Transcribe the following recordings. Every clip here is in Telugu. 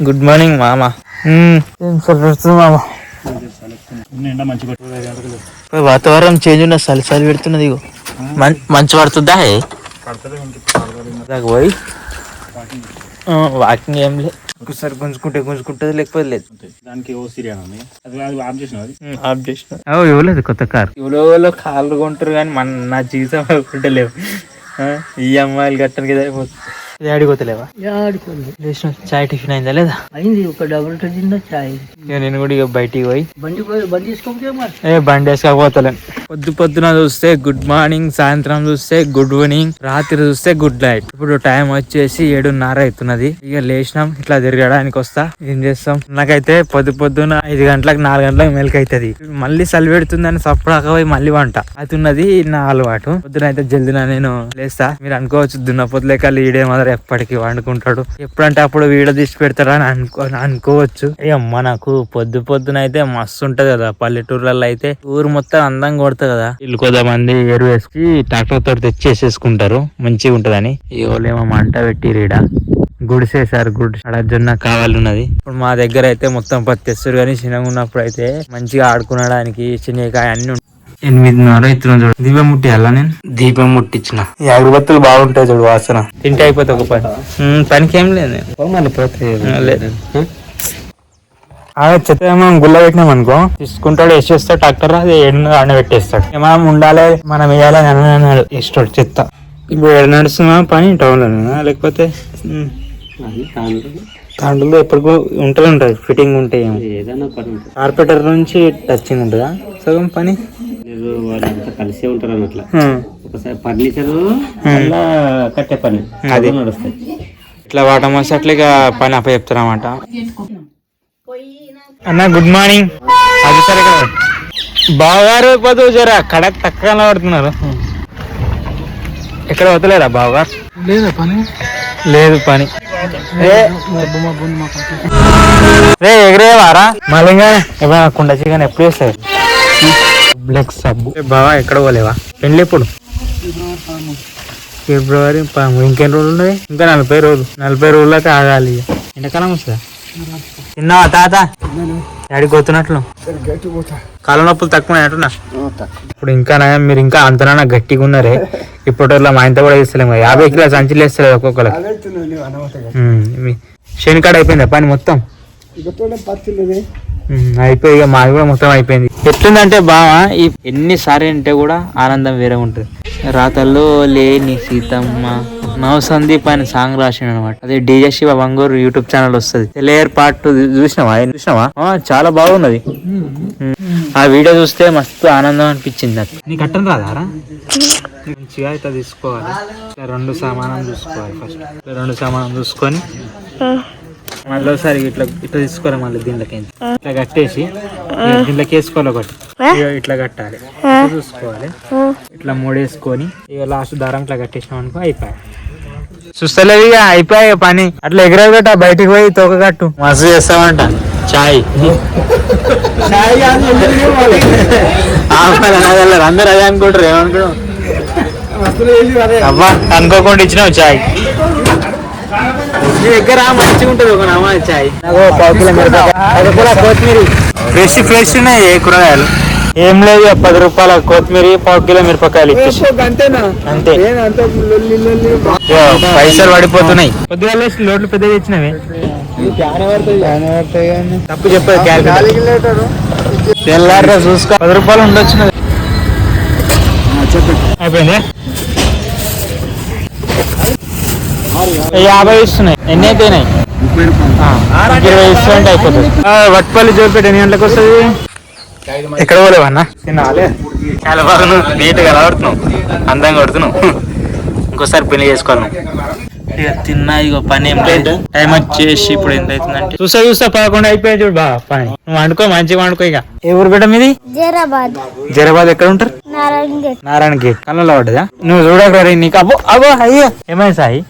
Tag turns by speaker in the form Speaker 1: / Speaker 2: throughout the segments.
Speaker 1: గుడ్ మార్నింగ్ మామ. వాతావరణం చేంజ్ ఉన్న చలి చలి పెడుతున్నది ఇగో. మంచు పడుతుందా? పోయి. వాకింగ్ ఏం లేదు ఒకసారి గుంజుకుంటే గుంజుకుంటుంది లేకపోతే లేదు.
Speaker 2: దానికి ఆఫ్ చేసిన.
Speaker 1: ఇవ్వలేదు కొత్త కార్. ఎవరో కార్లు కొంటారు కానీ మన నా జీవితం ఆ, ఈ అమ్మాయిలు కట్టడానికి సరిపోతుంది. లేచిన చాయ్ టిఫిన్ అయిందా లేదా?
Speaker 3: అయింది ఒక డబుల్ తిందా చాయ్.
Speaker 1: ఇక నేను కూడా ఇక బయటికి పోయి
Speaker 3: బండి పోయి- బండి తీసుకోకపోతే
Speaker 1: ఏ బండి వేసుకోకపోతలేను పొద్దు పొద్దున చూస్తే గుడ్ మార్నింగ్ సాయంత్రం చూస్తే గుడ్ ఈవినింగ్ రాత్రి చూస్తే గుడ్ నైట్ ఇప్పుడు టైం వచ్చేసి ఏడున్నర అవుతున్నది. ఇక లేచినాం ఇట్లా తిరగడానికి వస్తా. ఏం చేస్తాం? నాకైతే పొద్దు పొద్దున ఐదు గంటలకు నాలుగు గంటలకు మెలకు అవుతుంది. మళ్ళీ చలి పెడుతుందని సప్పుడాక పోయి మళ్ళీ వంట. అవుతున్నది నా అలవాటు. పొద్దున అయితే జల్దిన నేను లేస్తా. మీరు అనుకోవచ్చు దున్నపోతు లేక ఈడే మాత్రం ఎప్పటికీ వండుకుంటాడు. ఎప్పుడంటే అప్పుడు వీడ తీసి పెడతాడని అనుకో అనుకోవచ్చు. ఇక మనకు పొద్దు పొద్దున అయితే మస్తు ఉంటది కదా. పల్లెటూర్లలో అయితే ఊరు మొత్తం అందంగా కొడతా కదా. వీళ్ళు కొంతమంది ఎరువు వేసి ట్రాక్టర్ తోటి తెచ్చేసేసుకుంటారు. మంచిగా ఉంటదని. వాళ్ళేమో మంట పెట్టి రీడ. గుడిసేసారు గుడి. అక్కడ జొన్న కావాలన్నది. ఇప్పుడు మా దగ్గర అయితే మొత్తం పత్తి తెస్తారు కానీ చిన్నగా ఉన్నప్పుడు అయితే మంచిగా ఆడుకునడానికి చిన్నకాయ అన్ని. ఎనిమిదిన్నర అవుతున్నాం చూడు. దీపం ముట్టియాలా నేను? దీపం ముట్టించిన ఈ అగరబత్తులు బాగుంటాయి చూడు వాసన. తింటే అయిపోతే ఒక పని. పనికి ఏం లేదు
Speaker 3: పోతే.
Speaker 1: లేదు. అదే చెత్త మనం గుల్ల పెట్టినాం అనుకో తీసుకుంటాడు వేసేస్తాడు ట్రాక్టర్ అది ఎండ ఆడ పెట్టేస్తాడు. మనం ఉండాలి మనం వేయాలని అని అన్నాడు ఇస్తాడు చెత్త. ఇప్పుడు ఎక్కడ నడుస్తున్నా పని టౌన్లో లేకపోతే తాండూలో ఎప్పటికో ఉంటూనే ఉంటుంది ఫిట్టింగ్.
Speaker 3: ఏదైనా పని ఉంటుంది.
Speaker 1: కార్పెంటర్ నుంచి టచింగ్ ఉంటుందా? సగం పని?
Speaker 3: వాళ్ళంతా కలిసే ఉంటారు అన్నట్ల. ఒకసారి ఫర్నిచర్ కట్టే పని.
Speaker 1: అది.
Speaker 3: నడుస్తాయి.
Speaker 1: ఇట్లా వాటం వస్తే అట్లా ఇక పని అప్ప చెప్తారన్నమాట అన్న గుడ్ మార్నింగ్ అది సరే కదా. బావగారు పోతూ జరా కడక్ తక్కువ పడుతున్నారు ఎక్కడ పోతలేరా బావగారు?
Speaker 3: లేదా పని?
Speaker 1: లేదు పని. రే ఎగిరేవారా? మళ్ళీగా ఏమైనా కుండ చికెన్ ఎప్పుడు వేస్తారు బ్లెక్ సబ్బు బావా ఎక్కడ పోలేవా? పెళ్ళి ఎప్పుడు? ఫిబ్రవరి ఇంకెన్ని రోజులు ఉన్నాయి? ఇంకా నలభై రోజులు. నలభై రోజులు అయితే ఆగాలి. ఎండాకాలం వస్తుందా? తిన్నావా తాత? డాడీ పోతున్నట్లు కాళ్ళ నొప్పులు తక్కువ అంటున్నా. ఇప్పుడు ఇంకా నయం మీరు ఇంకా అంతనా గట్టిగా ఉన్నారే. ఇప్పటిలో మా ఇంత కూడా ఇస్తలేము కదా. యాభై కిలో సంచులు వేస్తలేదు మీ- శనికాడ అయిపోయిందా పని మొత్తం? అయిపోయి ఇక మాది కూడా మొత్తం అయిపోయింది. ఎట్లుందంటే బావా ఈ ఎన్నిసార్లు అంటే కూడా ఆనందం వేరే ఉంటుంది. రాతల్లో లేని సీతమ్మ నవ సందీప్ ఆయన సాంగ్ రాసిండు అనమాట అదే DJ Shiva Vanguru YouTube channel వస్తుంది. లేయర్ పార్ట్ టూ చూసినావా? చూసినావా? ఆ, చాలా బాగున్నది. ఆ వీడియో చూస్తే మస్తు ఆనందం అనిపించింది నాకు. నీకు అట్టం రాదారా మంచిగా ఇట్లా తీసుకోవాలి. రెండు సామానం చూసుకోవాలి ఫస్ట్ రెండు సామానం చూసుకొని మళ్ళీ ఒకసారి ఇట్లా ఇట్లా తీసుకోవాలి మళ్ళీ దీంట్లోకి ఇట్లా కట్టేసి దీంట్లోకి వేసుకోవాలి ఒకటి. ఇట్లా కట్టాలి. చూసుకోవాలి. ఇట్లా మూడేసుకొని ఇక లాస్ట్ దారం ఇట్లా కట్టేసినాం అనుకో అయిపోయాయి. చూస్తలేదు ఇక అయిపోయాయి పని. అట్లా ఎగరగట బయటికి పోయి తోక కట్టు. మస్తు చేస్తామంట. చాయ్. అందరు అదే అనుకుంటారు ఏమనుకుంటారు? అవ్వా అనుకోకుండా ఇచ్చినావు చాయ్. నీ దగ్గర మంచిగా ఉంటుంది ఒక నమ్మా చాయ్. నాకు ఒక పావు కిలో మిరపకాయ. ఒక కిలో కొత్తిమీర. ఫ్రెష్ ఫ్రెష్ ఉన్నాయి ఏ కూరగాయలు? ఏం లేదు పది రూపాయల కొత్తిమీర పావు కిలో మిరపకాయలు అంతే. పైసలు పడిపోతున్నాయి. కొద్దిగా లేచి లోట్లు పెద్దగా ఇచ్చినవి తప్పు చెప్పదు క్యాలిక్యులేటర్. తెల్లారి చూసుకో. పది రూపాయలు ఉండొచ్చు అయిపోయింది? యాభై ఇస్తున్నాయి. ఎన్ని అయిపోయినాయి ఇంక ఇరవై ఇస్తుంటే అయిపోతుంది. వట్పల్లి జోపేట ఎన్ని గంటలకు వస్తుంది? ఎక్కడ పోలేవన్నా తినాలే చాలా బాగా నీట్గా కనబడుతున్నావు. అందంగా కొడుతున్నావు ఇంకోసారి పెళ్ళి చేసుకోవాలి ఇక తిన్నా ఇక పని ఏం లేదు. టైం వచ్చేసి ఇప్పుడు ఎంత అవుతుందంటే. చూస్తా చూస్తా పదకొండు అయిపోయాయి చూడు బా పని. నువ్వు వండుకో మంచిగా వండుకో ఇక. ఏ ఊరు బిడ్డ మీది?
Speaker 4: జరాబాద్.
Speaker 1: జరాబాద్ ఎక్కడ ఉంటారు?
Speaker 4: నారాయణ గేట్
Speaker 1: నారాయణ గేట్ కళ్ళలో పడ్డదా? నువ్వు చూడక నీకు. అబ్బో అబ్బో అయ్యో. ఏమైంది సాయి?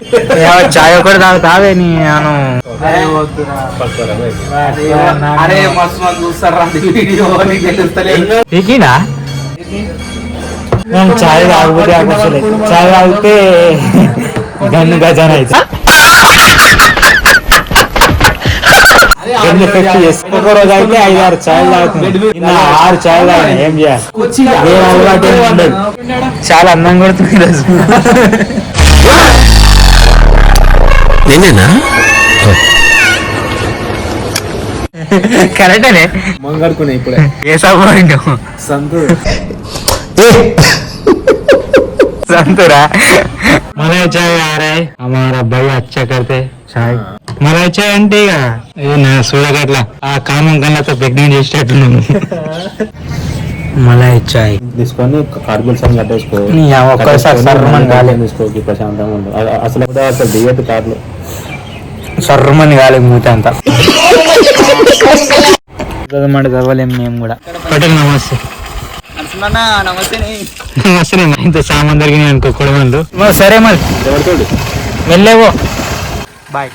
Speaker 1: ఏ, చాయ్ ఒకటి తాగుతావే నీ అను పీకినా నేను చాయ్ తాగుబోతే ఆకర్షలే చాయ్ తాగితే గన్ను గజాన అయితే మైండ్ ఎఫెక్ట్ చేస్తుంది ఒక రోజు అయితే ఐదు ఆరు ఛాయలు తాగుతుంది నిన్న ఆరు ఛాయలు తాగిన ఏం చేయాలి ఏం అలవాటు ఏం ఉండదు చాలా అందంగా కొడుతుంది ఈరోజు
Speaker 4: నేనేనా?
Speaker 1: కరెక్టేనే.
Speaker 4: మంగాడుకునే ఇప్పుడే.
Speaker 1: ఏ సాంబారు సంతూర్. సంతూరా? మలై చాయ్ ఆరే అమార అబ్బాయి అచ్చా కడితే చాయ్. మలై చాయ్ అంటే ఇక నా చూడగట్ల ఆ కామం కన్నా ప్రెగ్నెంట్ చేసేటట్టున్నాను మలై చాయ్.
Speaker 3: తీసుకొని కార్బుల్ సమ్ కట్టేసుకో.
Speaker 1: ఒక్కసారి సర్మన్ కాలేదు
Speaker 3: తీసుకోకి ప్రశాంతంగా ఉండదు అసలు అసలు దిగదు కార్లో.
Speaker 1: సర్రమని గాలి మూత అంతా. చదవమంటే చదవలేం మేము కూడా. పటేల్ నమస్తే. నమస్తే ఇంత సామాన్ దొరికినాయి అనుకో కొడవలు సరే మరి. వెళ్ళేవో బాయ్.